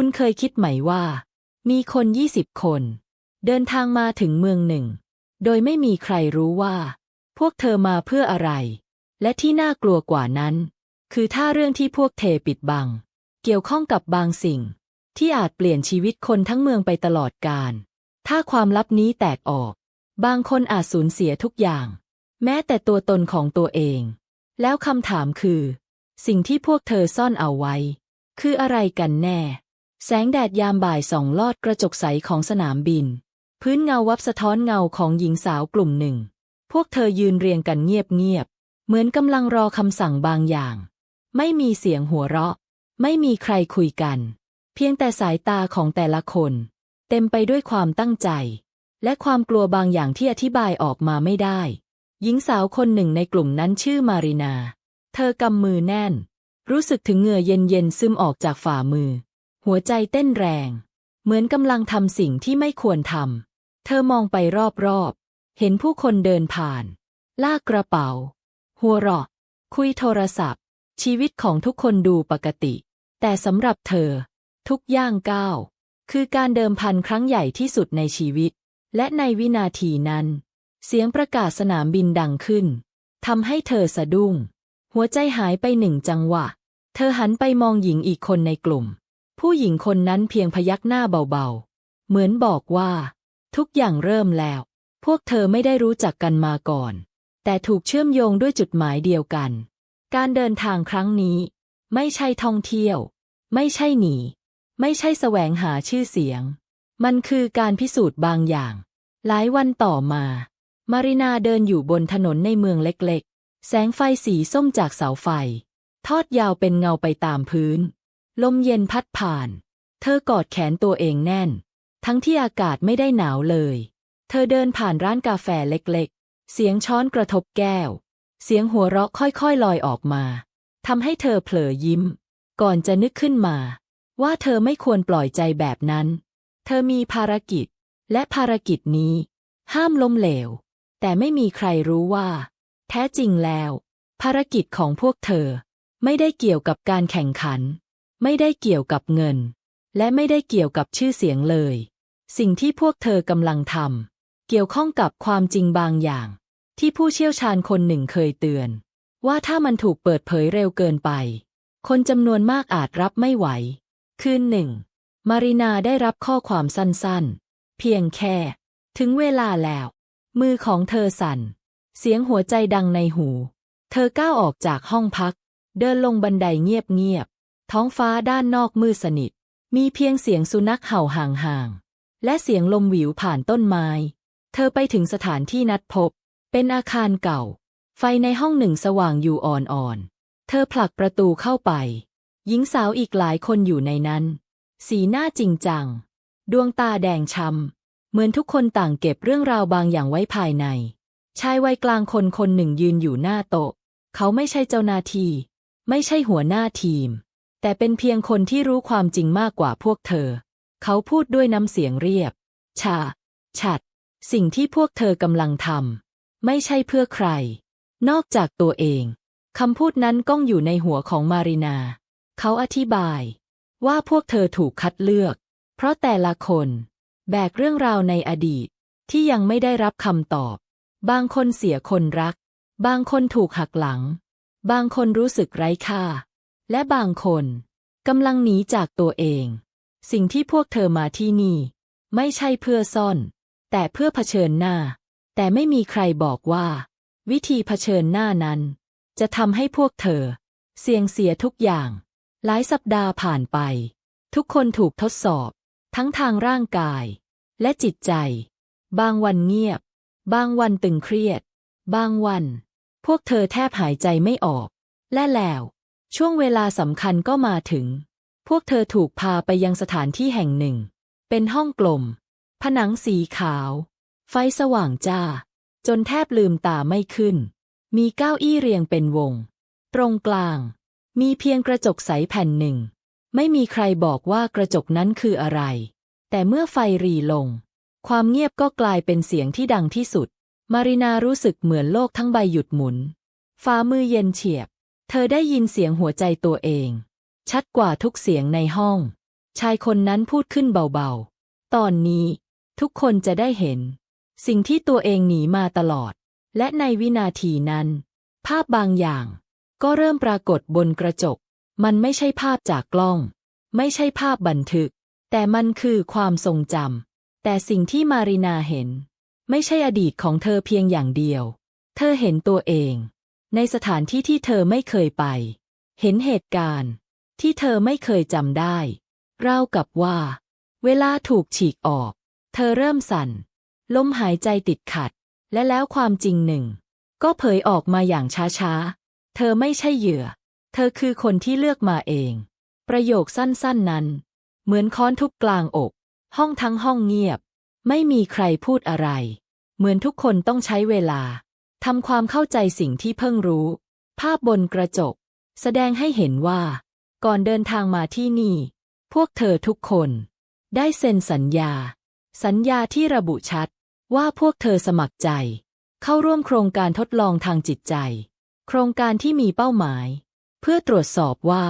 คุณเคยคิดไหมว่า มีคนยี่สิบคน เดินทางมาถึงเมืองหนึ่ง โดยไม่มีใครรู้ว่า พวกเธอมาเพื่ออะไร และที่น่ากลัวกว่านั้น คือถ้าเรื่องที่พวกเธอปิดบัง เกี่ยวข้องกับบางสิ่ง ที่อาจเปลี่ยนชีวิตคนทั้งเมืองไปตลอดกาลถ้าความลับนี้แตกออก บางคนอาจสูญเสียทุกอย่าง แม้แต่ตัวตนของตัวเอง แล้วคำถามคือ สิ่งที่พวกเธอซ่อนเอาไว้ คืออะไรกันแน่ แสงแดดยามบ่ายส่องลอดกระจกใสของสนามบิน พื้นเงาวับสะท้อนเงาของหญิงสาวกลุ่มหนึ่ง พวกเธอยืนเรียงกันเงียบๆ เหมือนกำลังรอคำสั่งบางอย่าง ไม่มีเสียงหัวเราะ ไม่มีใครคุยกัน เพียงแต่สายตาของแต่ละคน เต็มไปด้วยความตั้งใจ และความกลัวบางอย่างที่อธิบายออกมาไม่ได้ หญิงสาวคนหนึ่งในกลุ่มนั้นชื่อมารินา เธอกำมือแน่น รู้สึกถึงเหงื่อเย็นๆซึมออกจากฝ่ามือ หัวใจเต้นแรง เหมือนกำลังทำสิ่งที่ไม่ควรทำ เธอมองไปรอบๆ เห็นผู้คนเดินผ่าน ลากกระเป๋า หัวเราะ คุยโทรศัพท์ ชีวิตของทุกคนดูปกติ แต่สำหรับเธอ ทุกย่างก้าว คือการเดิมพันครั้งใหญ่ที่สุดในชีวิต และในวินาทีนั้น เสียงประกาศสนามบินดังขึ้นทำให้เธอสะดุ้ง หัวใจหายไปหนึ่งจังหวะ เธอหันไปมองหญิงอีกคนในกลุ่ม ผู้หญิงคนนั้นเพียงพยักหน้าเบาๆ เหมือนบอกว่า ทุกอย่างเริ่มแล้ว พวกเธอไม่ได้รู้จักกันมาก่อน แต่ถูกเชื่อมโยงด้วยจุดหมายเดียวกัน การเดินทางครั้งนี้ ไม่ใช่ท่องเที่ยว ไม่ใช่หนี ไม่ใช่แสวงหาชื่อเสียง มันคือการพิสูจน์บางอย่าง หลายวันต่อมา มารินาเดินอยู่บนถนนในเมืองเล็กๆ แสงไฟสีส้มจากเสาไฟ ทอดยาวเป็นเงาไปตามพื้น ลมเย็นพัดผ่าน เธอกอดแขนตัวเองแน่น ทั้งที่อากาศไม่ได้หนาวเลย เธอเดินผ่านร้านกาแฟเล็กๆ เสียงช้อนกระทบแก้ว เสียงหัวเราะค่อยๆลอยออกมาทำให้เธอเผลอยิ้ม ก่อนจะนึกขึ้นมา ว่าเธอไม่ควรปล่อยใจแบบนั้น เธอมีภารกิจ และภารกิจนี้ ห้ามล้มเหลว แต่ไม่มีใครรู้ว่า แท้จริงแล้ว ภารกิจของพวกเธอไม่ได้เกี่ยวกับการแข่งขัน ไม่ได้เกี่ยวกับเงิน และไม่ได้เกี่ยวกับชื่อเสียงเลย สิ่งที่พวกเธอกำลังทำเกี่ยวข้องกับความจริงบางอย่าง ที่ผู้เชี่ยวชาญคนหนึ่งเคยเตือน ว่าถ้ามันถูกเปิดเผยเร็วเกินไป คนจำนวนมากอาจรับไม่ไหว คืนหนึ่ง มารินาได้รับข้อความสั้นๆ เพียงแค่ ถึงเวลาแล้ว มือของเธอสั่น เสียงหัวใจดังในหู เธอก้าวออกจากห้องพัก เดินลงบันไดเงียบๆ ท้องฟ้าด้านนอกมืดสนิท มีเพียงเสียงสุนัขเห่าห่างๆ และเสียงลมหวิวผ่านต้นไม้ เธอไปถึงสถานที่นัดพบ เป็นอาคารเก่า ไฟในห้องหนึ่งสว่างอยู่อ่อนๆ เธอผลักประตูเข้าไป หญิงสาวอีกหลายคนอยู่ในนั้น สีหน้าจริงจัง ดวงตาแดงช้ำ เหมือนทุกคนต่างเก็บเรื่องราวบางอย่างไว้ภายใน ชายวัยกลางคนคนหนึ่งยืนอยู่หน้าโต๊ะ เขาไม่ใช่เจ้าหน้าที่ ไม่ใช่หัวหน้าทีม แต่เป็นเพียงคนที่รู้ความจริงมากกว่าพวกเธอ เขาพูดด้วยน้ำเสียงเรียบ ชา ฉัด สิ่งที่พวกเธอกำลังทำไม่ใช่เพื่อใคร นอกจากตัวเอง คำพูดนั้นก้องอยู่ในหัวของมารินา เขาอธิบาย ว่าพวกเธอถูกคัดเลือก เพราะแต่ละคน แบกเรื่องราวในอดีต ที่ยังไม่ได้รับคำตอบ บางคนเสียคนรัก บางคนถูกหักหลัง บางคนรู้สึกไร้ค่า และบางคนกำลังหนีจากตัวเอง สิ่งที่พวกเธอมาที่นี่ ไม่ใช่เพื่อซ่อน แต่เพื่อเผชิญหน้า แต่ไม่มีใครบอกว่า วิธีเผชิญหน้านั้น จะทำให้พวกเธอ เสี่ยงเสียทุกอย่าง หลายสัปดาห์ผ่านไป ทุกคนถูกทดสอบ ทั้งทางร่างกาย และจิตใจ บางวันเงียบ บางวันตึงเครียด บางวัน พวกเธอแทบหายใจไม่ออก และแล้ว ช่วงเวลาสำคัญก็มาถึง พวกเธอถูกพาไปยังสถานที่แห่งหนึ่ง เป็นห้องกลม ผนังสีขาว ไฟสว่างจ้า จนแทบลืมตาไม่ขึ้น มีเก้าอี้เรียงเป็นวง ตรงกลาง มีเพียงกระจกใสแผ่นหนึ่ง ไม่มีใครบอกว่ากระจกนั้นคืออะไร แต่เมื่อไฟรีลง ความเงียบก็กลายเป็นเสียงที่ดังที่สุด มารินารู้สึกเหมือนโลกทั้งใบหยุดหมุนฝ่ามือเย็นเฉียบ เธอได้ยินเสียงหัวใจตัวเอง ชัดกว่าทุกเสียงในห้อง ชายคนนั้นพูดขึ้นเบาๆ ตอนนี้ ทุกคนจะได้เห็น สิ่งที่ตัวเองหนีมาตลอด และในวินาทีนั้น ภาพบางอย่าง ก็เริ่มปรากฏบนกระจก มันไม่ใช่ภาพจากกล้อง ไม่ใช่ภาพบันทึก แต่มันคือความทรงจำแต่สิ่งที่มารินาเห็น ไม่ใช่อดีตของเธอเพียงอย่างเดียว เธอเห็นตัวเอง ในสถานที่ที่เธอไม่เคยไป เห็นเหตุการณ์ ที่เธอไม่เคยจำได้ราวกับว่า เวลาถูกฉีกออก เธอเริ่มสั่น ลมหายใจติดขัด และแล้วความจริงหนึ่ง ก็เผยออกมาอย่างช้าๆ เธอไม่ใช่เหยื่อ เธอคือคนที่เลือกมาเอง ประโยคสั้นๆนั้น เหมือนค้อนทุบกลางอก ห้องทั้งห้องเงียบ ไม่มีใครพูดอะไร เหมือนทุกคนต้องใช้เวลา ทำความเข้าใจสิ่งที่เพิ่งรู้ ภาพบนกระจก แสดงให้เห็นว่า ก่อนเดินทางมาที่นี่ พวกเธอทุกคน ได้เซ็นสัญญา สัญญาที่ระบุชัด ว่าพวกเธอสมัครใจ เข้าร่วมโครงการทดลองทางจิตใจ โครงการที่มีเป้าหมาย เพื่อตรวจสอบว่า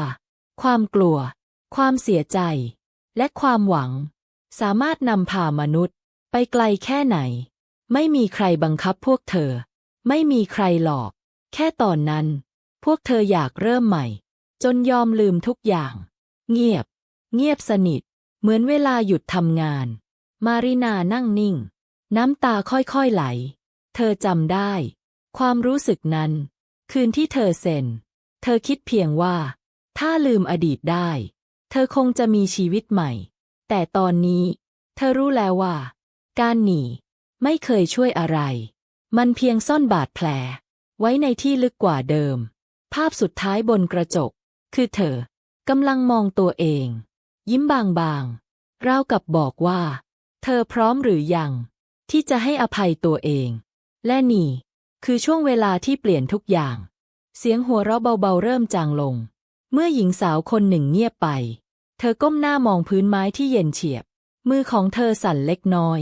ความกลัว ความเสียใจ และความหวัง สามารถนำพามนุษย์ ไปไกลแค่ไหน ไม่มีใครบังคับพวกเธอ ไม่มีใครหลอก แค่ตอนนั้น พวกเธออยากเริ่มใหม่ จนยอมลืมทุกอย่าง เงียบ เงียบสนิท เหมือนเวลาหยุดทำงาน มารินานั่งนิ่ง น้ำตาค่อยๆไหล เธอจำได้ ความรู้สึกนั้น คืนที่เธอเซ็น เธอคิดเพียงว่า ถ้าลืมอดีตได้ เธอคงจะมีชีวิตใหม่ แต่ตอนนี้ เธอรู้แล้วว่า การหนีไม่เคยช่วยอะไร มันเพียงซ่อนบาดแผล ไว้ในที่ลึกกว่าเดิม ภาพสุดท้ายบนกระจก คือเธอกำลังมองตัวเอง ยิ้มบางๆราวกับบอกว่า เธอพร้อมหรือยัง ที่จะให้อภัยตัวเอง และนี่ คือช่วงเวลาที่เปลี่ยนทุกอย่าง เสียงหัวเราะเบาๆเริ่มจางลง เมื่อหญิงสาวคนหนึ่งเงียบไป เธอก้มหน้ามองพื้นไม้ที่เย็นเฉียบ มือของเธอสั่นเล็กน้อย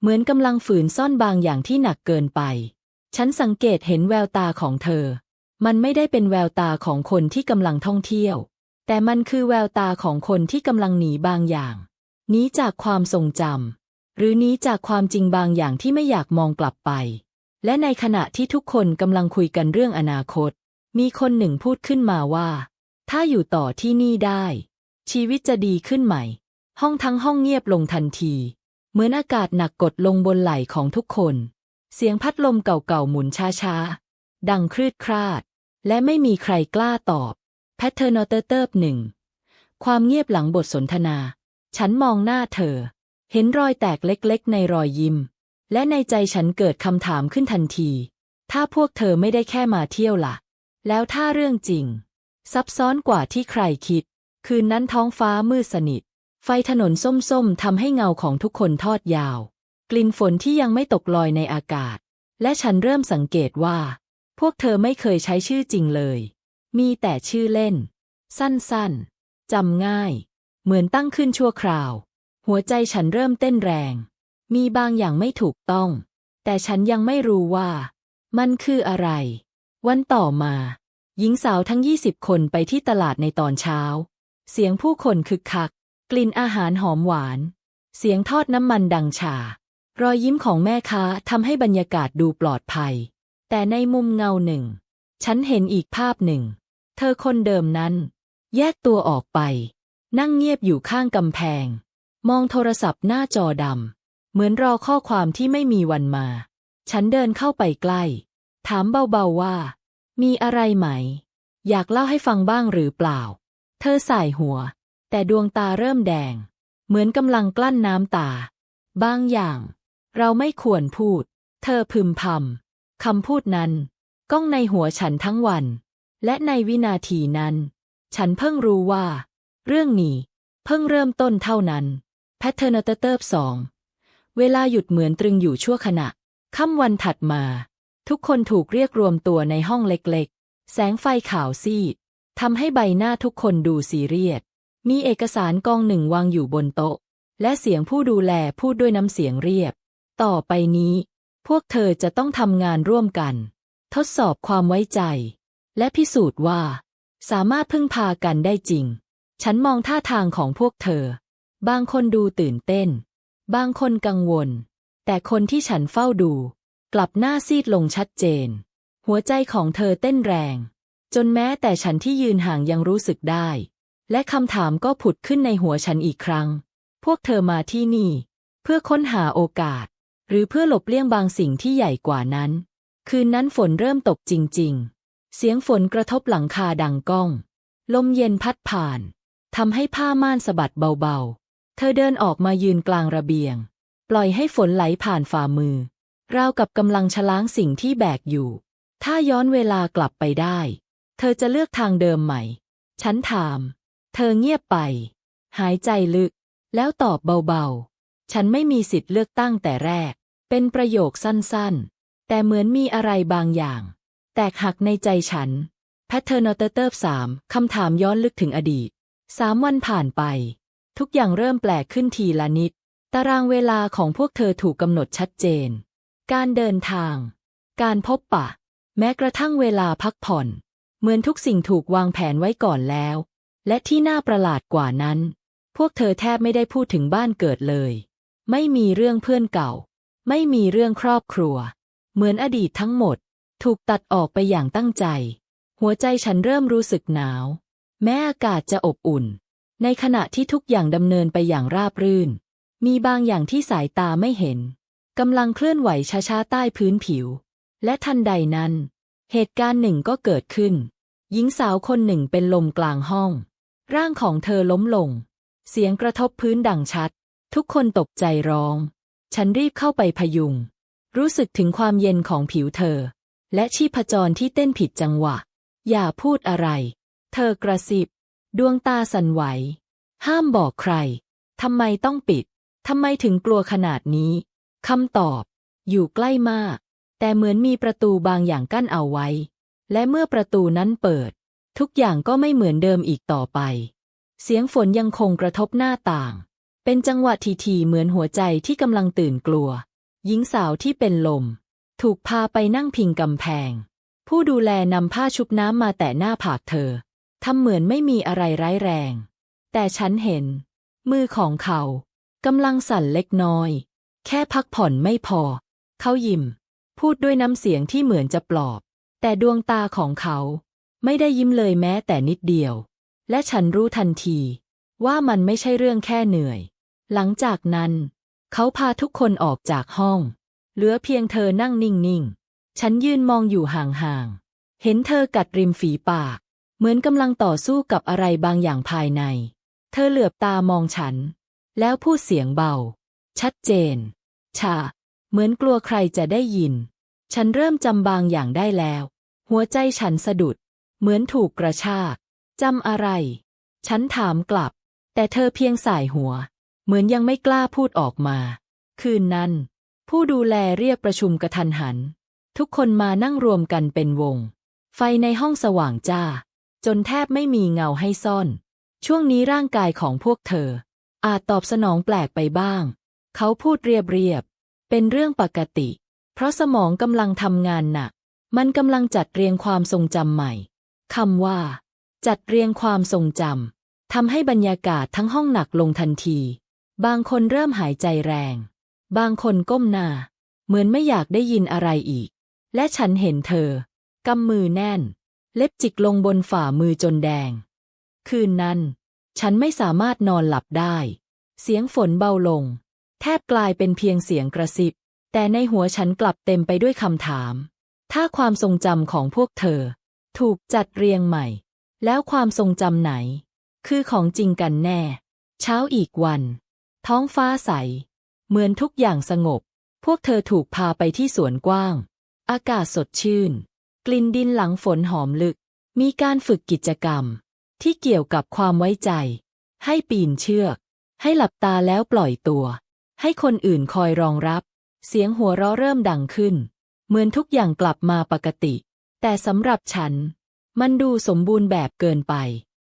เหมือนกำลังฝืนซ่อนบางอย่างที่หนักเกินไป ฉันสังเกตเห็นแววตาของเธอ มันไม่ได้เป็นแววตาของคนที่กำลังท่องเที่ยว แต่มันคือแววตาของคนที่กำลังหนีบางอย่างหนีจากความทรงจำหรือหนีจากความจริงบางอย่างที่ไม่อยากมองกลับไป และในขณะที่ทุกคนกำลังคุยกันเรื่องอนาคต มีคนหนึ่งพูดขึ้นมาว่า ถ้าอยู่ต่อที่นี่ได้ ชีวิตจะดีขึ้นไหม ห้องทั้งห้องเงียบลงทันที เหมือนอากาศหนักกดลงบนไหล่ของทุกคน เสียงพัดลมเก่าๆหมุนช้าๆ ดังคลืดคลาด และไม่มีใครกล้าตอบ แพทเทอร์นอเตอร์เติบหนึ่ง ความเงียบหลังบทสนทนา ฉันมองหน้าเธอ เห็นรอยแตกเล็กๆ ในรอยยิ้ม และในใจฉันเกิดคำถามขึ้นทันที ถ้าพวกเธอไม่ได้แค่มาเที่ยวล่ะ แล้วถ้าเรื่องจริง ซับซ้อนกว่าที่ใครคิด คืนนั้นท้องฟ้ามืดสนิท ไฟถนนส้มๆทำให้เงาของทุกคนทอดยาว กลิ่นฝนที่ยังไม่ตกลอยในอากาศ และฉันเริ่มสังเกตว่า พวกเธอไม่เคยใช้ชื่อจริงเลย มีแต่ชื่อเล่น สั้นๆจำง่าย เหมือนตั้งขึ้นชั่วคราว หัวใจฉันเริ่มเต้นแรง มีบางอย่างไม่ถูกต้อง แต่ฉันยังไม่รู้ว่า มันคืออะไร วันต่อมา หญิงสาวทั้งยี่สิบคนไปที่ตลาดในตอนเช้า เสียงผู้คนคึกคัก กลิ่นอาหารหอมหวาน เสียงทอดน้ำมันดังชา รอยยิ้มของแม่ค้าทำให้บรรยากาศดูปลอดภัย แต่ในมุมเงาหนึ่ง ฉันเห็นอีกภาพหนึ่ง เธอคนเดิมนั้น แยกตัวออกไป นั่งเงียบอยู่ข้างกำแพง มองโทรศัพท์หน้าจอดำเหมือนรอข้อความที่ไม่มีวันมา ฉันเดินเข้าไปใกล้ ถามเบาๆว่า มีอะไรไหม อยากเล่าให้ฟังบ้างหรือเปล่า เธอสายหัว แต่ดวงตาเริ่มแดง เหมือนกำลังกลั้นน้ำตา บางอย่าง เราไม่ควรพูด เธอพึมพำคำพูดนั้น ก้องในหัวฉันทั้งวัน และในวินาทีนั้น ฉันเพิ่งรู้ว่า เรื่องนี้เพิ่งเริ่มต้นเท่านั้น แพทเทอร์นเตอร์สองเวลาหยุดเหมือนตรึงอยู่ชั่วขณะ ค่ำวันถัดมา ทุกคนถูกเรียกรวมตัวในห้องเล็กๆ แสงไฟขาวซีดทำให้ใบหน้าทุกคนดูซีเรียส มีเอกสารกองหนึ่งวางอยู่บนโต๊ะ และเสียงผู้ดูแลพูดด้วยน้ำเสียงเรียบ ต่อไปนี้ พวกเธอจะต้องทำงานร่วมกัน ทดสอบความไว้ใจ และพิสูจน์ว่า สามารถพึ่งพากันได้จริง ฉันมองท่าทางของพวกเธอ บางคนดูตื่นเต้น บางคนกังวล แต่คนที่ฉันเฝ้าดู กลับหน้าซีดลงชัดเจน หัวใจของเธอเต้นแรง จนแม้แต่ฉันที่ยืนห่างยังรู้สึกได้ และคำถามก็ผุดขึ้นในหัวฉันอีกครั้ง พวกเธอมาที่นี่ เพื่อค้นหาโอกาส หรือเพื่อหลบเลี่ยงบางสิ่งที่ใหญ่กว่านั้น คืนนั้นฝนเริ่มตกจริง ๆ เสียงฝนกระทบหลังคาดังก้อง ลมเย็นพัดผ่านทำให้ผ้าม่านสะบัดเบาๆ เธอเดินออกมายืนกลางระเบียง ปล่อยให้ฝนไหลผ่านฝ่ามือ ราวกับกำลังชะล้างสิ่งที่แบกอยู่ ถ้าย้อนเวลากลับไปได้ เธอจะเลือกทางเดิมไหม ฉันถาม เธอเงียบไป หายใจลึก แล้วตอบเบาๆ ฉันไม่มีสิทธิ์เลือกตั้งแต่แรก เป็นประโยคสั้นๆ แต่เหมือนมีอะไรบางอย่าง แตกหักในใจฉัน แพทเทอร์นอเตอร์สามคำถามย้อนลึกถึงอดีตสามวันผ่านไป ทุกอย่างเริ่มแปลกขึ้นทีละนิด ตารางเวลาของพวกเธอถูกกำหนดชัดเจน การเดินทาง การพบปะ แม้กระทั่งเวลาพักผ่อน เหมือนทุกสิ่งถูกวางแผนไว้ก่อนแล้ว และที่น่าประหลาดกว่านั้น พวกเธอแทบไม่ได้พูดถึงบ้านเกิดเลย ไม่มีเรื่องเพื่อนเก่า ไม่มีเรื่องครอบครัว เหมือนอดีตทั้งหมด ถูกตัดออกไปอย่างตั้งใจ หัวใจฉันเริ่มรู้สึกหนาว แม้อากาศจะอบอุ่น ในขณะที่ทุกอย่างดำเนินไปอย่างราบรื่น มีบางอย่างที่สายตาไม่เห็นกำลังเคลื่อนไหวช้าๆใต้พื้นผิว และทันใดนั้น เหตุการณ์หนึ่งก็เกิดขึ้น หญิงสาวคนหนึ่งเป็นลมกลางห้อง ร่างของเธอล้มลง เสียงกระทบพื้นดังชัด ทุกคนตกใจร้อง ฉันรีบเข้าไปพยุง รู้สึกถึงความเย็นของผิวเธอ และชีพจรที่เต้นผิดจังหวะ อย่าพูดอะไร เธอกระซิบ ดวงตาสั่นไหว ห้ามบอกใคร ทำไมต้องปิด ทำไมถึงกลัวขนาดนี้ คำตอบ อยู่ใกล้มาก แต่เหมือนมีประตูบางอย่างกั้นเอาไว้ และเมื่อประตูนั้นเปิด ทุกอย่างก็ไม่เหมือนเดิมอีกต่อไป เสียงฝนยังคงกระทบหน้าต่าง เป็นจังหวะทีๆเหมือนหัวใจที่กำลังตื่นกลัว หญิงสาวที่เป็นลม ถูกพาไปนั่งพิงกำแพง ผู้ดูแลนำผ้าชุบน้ำมาแต่หน้าผากเธอทำเหมือนไม่มีอะไรร้ายแรง แต่ฉันเห็น มือของเขากำลังสั่นเล็กน้อย แค่พักผ่อนไม่พอ เขายิ้ม พูดด้วยน้ำเสียงที่เหมือนจะปลอบ แต่ดวงตาของเขา ไม่ได้ยิ้มเลยแม้แต่นิดเดียว และฉันรู้ทันที ว่ามันไม่ใช่เรื่องแค่เหนื่อย หลังจากนั้น เขาพาทุกคนออกจากห้อง เหลือเพียงเธอนั่งนิ่งๆ ฉันยืนมองอยู่ห่างๆ เห็นเธอกัดริมฝีปาก เหมือนกำลังต่อสู้กับอะไรบางอย่างภายใน เธอเหลือบตามองฉัน แล้วพูดเสียงเบา ชัดเจน ชา เหมือนกลัวใครจะได้ยิน ฉันเริ่มจำบางอย่างได้แล้ว หัวใจฉันสะดุด เหมือนถูกกระชากจำอะไร ฉันถามกลับ แต่เธอเพียงสายหัว เหมือนยังไม่กล้าพูดออกมา คืนนั้น ผู้ดูแลเรียกประชุมกระทันหัน ทุกคนมานั่งรวมกันเป็นวง ไฟในห้องสว่างจ้า จนแทบไม่มีเงาให้ซ่อน ช่วงนี้ร่างกายของพวกเธอ อาจตอบสนองแปลกไปบ้าง เขาพูดเรียบเรียบ เป็นเรื่องปกติ เพราะสมองกำลังทำงานหนัก มันกำลังจัดเรียงความทรงจำใหม่ คำว่า จัดเรียงความทรงจำทำให้บรรยากาศทั้งห้องหนักลงทันที บางคนเริ่มหายใจแรง บางคนก้มหน้า เหมือนไม่อยากได้ยินอะไรอีก และฉันเห็นเธอกำมือแน่น เล็บจิกลงบนฝ่ามือจนแดง คืนนั้น ฉันไม่สามารถนอนหลับได้ เสียงฝนเบาลง แทบกลายเป็นเพียงเสียงกระซิบ แต่ในหัวฉันกลับเต็มไปด้วยคำถาม ถ้าความทรงจำของพวกเธอ ถูกจัดเรียงใหม่ แล้วความทรงจำไหน คือของจริงกันแน่ เช้าอีกวัน ท้องฟ้าใส เหมือนทุกอย่างสงบ พวกเธอถูกพาไปที่สวนกว้าง อากาศสดชื่น กลิ่นดินหลังฝนหอมลึก มีการฝึกกิจกรรม ที่เกี่ยวกับความไว้ใจ ให้ปีนเชือก ให้หลับตาแล้วปล่อยตัว ให้คนอื่นคอยรองรับ เสียงหัวเราะเริ่มดังขึ้น เหมือนทุกอย่างกลับมาปกติ แต่สำหรับฉัน มันดูสมบูรณ์แบบเกินไป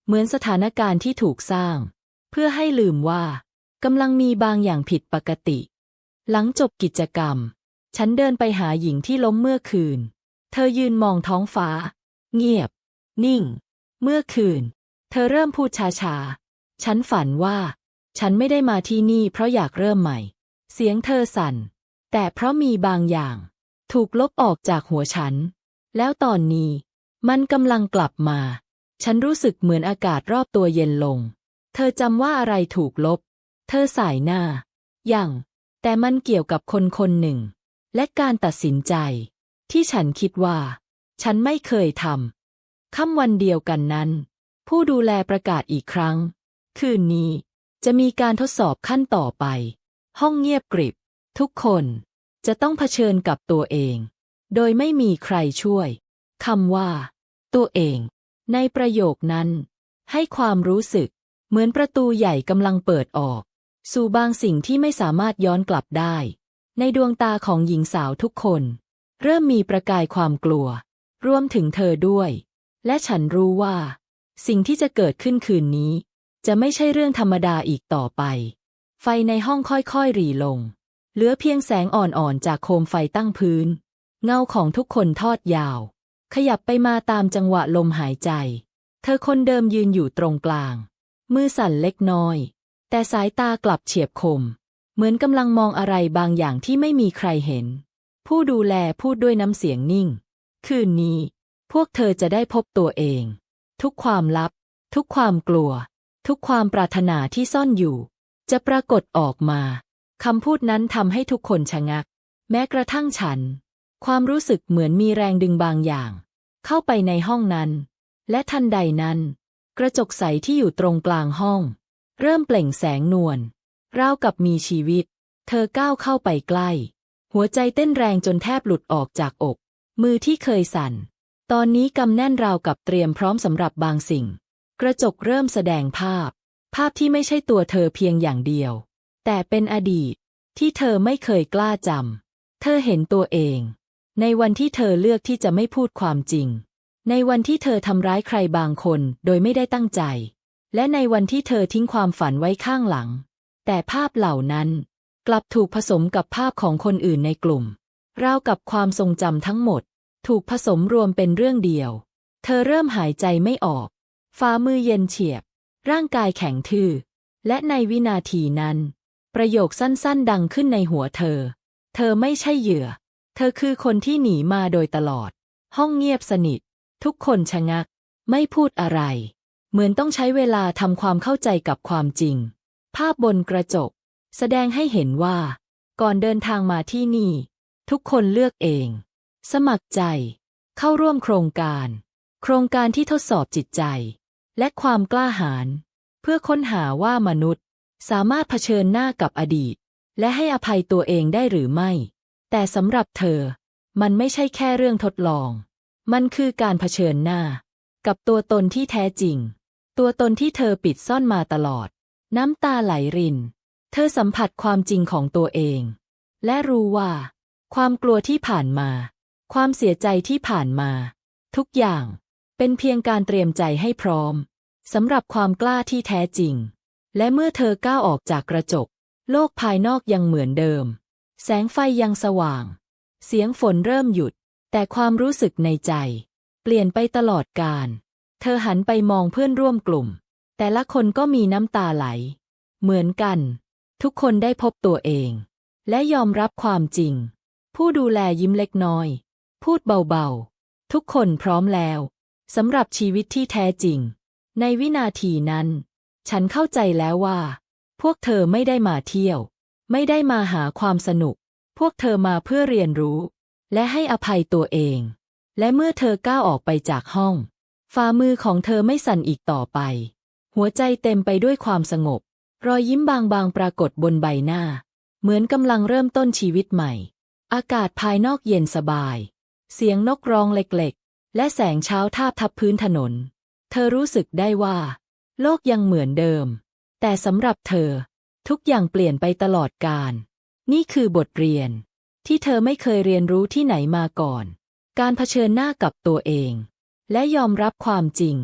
เหมือนสถานการณ์ที่ถูกสร้าง เพื่อให้ลืมว่ากำลังมีบางอย่างผิดปกติ หลังจบกิจกรรม ฉันเดินไปหาหญิงที่ล้มเมื่อคืน เธอยืนมองท้องฟ้า เงียบ นิ่ง เมื่อคืน เธอเริ่มพูดช้าๆ ฉันฝันว่า ฉันไม่ได้มาที่นี่เพราะอยากเริ่มใหม่ เสียงเธอสั่น แต่เพราะมีบางอย่าง ถูกลบออกจากหัวฉัน แล้วตอนนี้ มันกำลังกลับมา ฉันรู้สึกเหมือนอากาศรอบตัวเย็นลง เธอจำว่าอะไรถูกลบ เธอสายหน้า อยังแต่มันเกี่ยวกับคนคนหนึ่ง และการตัดสินใจ ที่ฉันคิดว่า ฉันไม่เคยทำค่ำวันเดียวกันนั้น ผู้ดูแลประกาศอีกครั้ง คืนนี้จะมีการทดสอบขั้นต่อไป ห้องเงียบกริบ ทุกคนจะต้องเผชิญกับตัวเอง โดยไม่มีใครช่วยคำว่า ตัวเอง ในประโยคนั้น ให้ความรู้สึก เหมือนประตูใหญ่กำลังเปิดออก สู่บางสิ่งที่ไม่สามารถย้อนกลับได้ ในดวงตาของหญิงสาวทุกคน เริ่มมีประกายความกลัว รวมถึงเธอด้วย และฉันรู้ว่า สิ่งที่จะเกิดขึ้นคืนนี้ จะไม่ใช่เรื่องธรรมดาอีกต่อไป ไฟในห้องค่อยๆรีลง เหลือเพียงแสงอ่อนๆจากโคมไฟตั้งพื้น เงาของทุกคนทอดยาว ขยับไปมาตามจังหวะลมหายใจ เธอคนเดิมยืนอยู่ตรงกลาง มือสั่นเล็กน้อย แต่สายตากลับเฉียบคม เหมือนกำลังมองอะไรบางอย่างที่ไม่มีใครเห็น ผู้ดูแลพูดด้วยน้ำเสียงนิ่ง คืนนี้ พวกเธอจะได้พบตัวเอง ทุกความลับ ทุกความกลัว ทุกความปรารถนาที่ซ่อนอยู่ จะปรากฏออกมาคำพูดนั้นทำให้ทุกคนชะงัก แม้กระทั่งฉัน ความรู้สึกเหมือนมีแรงดึงบางอย่าง เข้าไปในห้องนั้น และทันใดนั้น กระจกใสที่อยู่ตรงกลางห้อง เริ่มเปล่งแสงนวลราวกับมีชีวิต เธอก้าวเข้าไปใกล้ หัวใจเต้นแรงจนแทบหลุดออกจากอก มือที่เคยสั่น ตอนนี้กำแน่นราวกับเตรียมพร้อมสำหรับบางสิ่ง กระจกเริ่มแสดงภาพ ภาพที่ไม่ใช่ตัวเธอเพียงอย่างเดียว แต่เป็นอดีตที่เธอไม่เคยกล้าจำเธอเห็นตัวเอง ในวันที่เธอเลือกที่จะไม่พูดความจริง ในวันที่เธอทำร้ายใครบางคนโดยไม่ได้ตั้งใจ และในวันที่เธอทิ้งความฝันไว้ข้างหลัง แต่ภาพเหล่านั้นกลับถูกผสมกับภาพของคนอื่นในกลุ่มราวกับความทรงจำทั้งหมด ถูกผสมรวมเป็นเรื่องเดียว เธอเริ่มหายใจไม่ออก ฝ่ามือเย็นเฉียบ ร่างกายแข็งทื่อ และในวินาทีนั้น ประโยคสั้นๆ ดังขึ้นในหัวเธอ เธอไม่ใช่เหยื่อ ธอคือคนที่หนีมาโดยตลอด ห้องเงียบสนิท ทุกคนชะงัก ไม่พูดอะไร เหมือนต้องใช้เวลาทำความเข้าใจกับความจริง ภาพบนกระจก แสดงให้เห็นว่า ก่อนเดินทางมาที่นี่ ทุกคนเลือกเอง สมัครใจ เข้าร่วมโครงการ โครงการที่ทดสอบจิตใจ และความกล้าหาญเพื่อค้นหาว่ามนุษย์ สามารถเผชิญหน้ากับอดีต และให้อภัยตัวเองได้หรือไม่ แต่สำหรับเธอ มันไม่ใช่แค่เรื่องทดลอง มันคือการเผชิญหน้า กับตัวตนที่แท้จริง ตัวตนที่เธอปิดซ่อนมาตลอด น้ำตาไหลริน เธอสัมผัสความจริงของตัวเอง และรู้ว่า ความกลัวที่ผ่านมา ความเสียใจที่ผ่านมา ทุกอย่างเป็นเพียงการเตรียมใจให้พร้อมสำหรับความกล้าที่แท้จริง และเมื่อเธอก้าวออกจากกระจก โลกภายนอกยังเหมือนเดิม แสงไฟยังสว่าง เสียงฝนเริ่มหยุด แต่ความรู้สึกในใจ เปลี่ยนไปตลอดกาลเธอหันไปมองเพื่อนร่วมกลุ่ม แต่ละคนก็มีน้ำตาไหล เหมือนกัน ทุกคนได้พบตัวเอง และยอมรับความจริง ผู้ดูแลยิ้มเล็กน้อย พูดเบาๆ ทุกคนพร้อมแล้วสำหรับชีวิตที่แท้จริง ในวินาทีนั้น ฉันเข้าใจแล้วว่า พวกเธอไม่ได้มาเที่ยว ไม่ได้มาหาความสนุก พวกเธอมาเพื่อเรียนรู้ และให้อภัยตัวเอง และเมื่อเธอก้าวออกไปจากห้อง ฝ่ามือของเธอไม่สั่นอีกต่อไป หัวใจเต็มไปด้วยความสงบ รอยยิ้มบางๆปรากฏบนใบหน้า เหมือนกำลังเริ่มต้นชีวิตใหม่ อากาศภายนอกเย็นสบาย เสียงนกร้องเล็กๆ และแสงเช้าทาบทับพื้นถนน เธอรู้สึกได้ว่า โลกยังเหมือนเดิม แต่สำหรับเธอ ทุกอย่างเปลี่ยนไปตลอดกาลนี่คือบทเรียน ที่เธอไม่เคยเรียนรู้ที่ไหนมาก่อน การเผชิญหน้ากับตัวเอง และยอมรับความจริง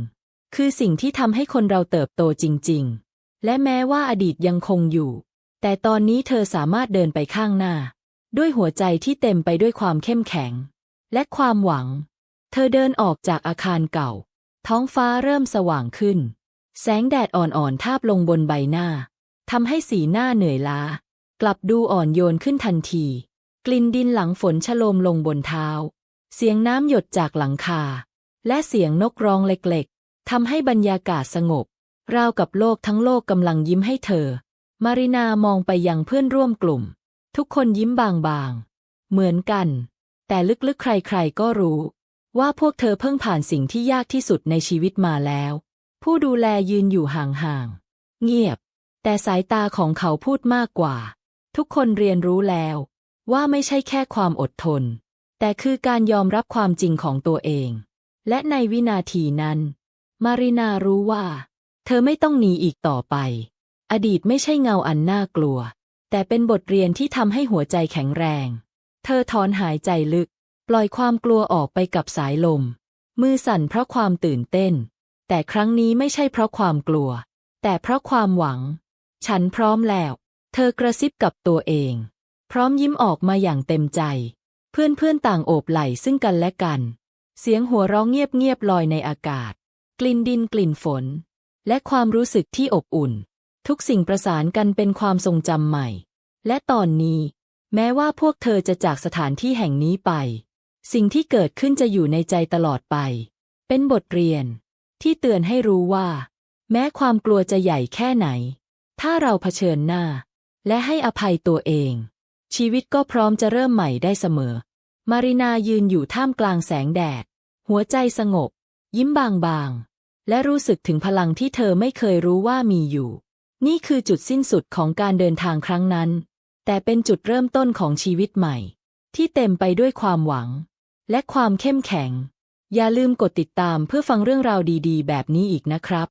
คือสิ่งที่ทำให้คนเราเติบโตจริง ๆ และแม้ว่าอดีตยังคงอยู่ แต่ตอนนี้เธอสามารถเดินไปข้างหน้า ด้วยหัวใจที่เต็มไปด้วยความเข้มแข็ง และความหวัง เธอเดินออกจากอาคารเก่า ท้องฟ้าเริ่มสว่างขึ้น แสงแดดอ่อนๆทาบลงบนใบหน้า ทำให้สีหน้าเหนื่อยล้า กลับดูอ่อนโยนขึ้นทันที กลิ่นดินหลังฝนชโลมลงบนเท้า เสียงน้ำหยดจากหลังคา และเสียงนกร้องเล็กๆทำให้บรรยากาศสงบ ราวกับโลกทั้งโลกกำลังยิ้มให้เธอ มารินามองไปยังเพื่อนร่วมกลุ่ม ทุกคนยิ้มบางๆ เหมือนกัน แต่ลึกๆใครๆก็รู้ ว่าพวกเธอเพิ่งผ่านสิ่งที่ยากที่สุดในชีวิตมาแล้ว ผู้ดูแลยืนอยู่ห่างๆเงียบ แต่สายตาของเขาพูดมากกว่า ทุกคนเรียนรู้แล้ว ว่าไม่ใช่แค่ความอดทน แต่คือการยอมรับความจริงของตัวเอง และในวินาทีนั้น มารินารู้ว่า เธอไม่ต้องหนีอีกต่อไป อดีตไม่ใช่เงาอันน่ากลัว แต่เป็นบทเรียนที่ทำให้หัวใจแข็งแรง เธอถอนหายใจลึก ปล่อยความกลัวออกไปกับสายลม มือสั่นเพราะความตื่นเต้น แต่ครั้งนี้ไม่ใช่เพราะความกลัว แต่เพราะความหวัง ฉันพร้อมแล้ว เธอกระซิบกับตัวเอง พร้อมยิ้มออกมาอย่างเต็มใจ เพื่อนๆต่างโอบไหล่ซึ่งกันและกัน เสียงหัวเราะเงียบๆลอยในอากาศ กลิ่นดินกลิ่นฝน และความรู้สึกที่อบอุ่น ทุกสิ่งประสานกันเป็นความทรงจำใหม่ และตอนนี้ แม้ว่าพวกเธอจะจากสถานที่แห่งนี้ไป สิ่งที่เกิดขึ้นจะอยู่ในใจตลอดไป เป็นบทเรียน ที่เตือนให้รู้ว่า แม้ความกลัวจะใหญ่แค่ไหน ถ้าเราเผชิญหน้า และให้อภัยตัวเอง ชีวิตก็พร้อมจะเริ่มใหม่ได้เสมอ มารินายืนอยู่ท่ามกลางแสงแดด หัวใจสงบ ยิ้มบางๆ และรู้สึกถึงพลังที่เธอไม่เคยรู้ว่ามีอยู่ นี่คือจุดสิ้นสุดของการเดินทางครั้งนั้น แต่เป็นจุดเริ่มต้นของชีวิตใหม่ ที่เต็มไปด้วยความหวัง และความเข้มแข็ง อย่าลืมกดติดตามเพื่อฟังเรื่องราวดีๆ แบบนี้อีกนะครับ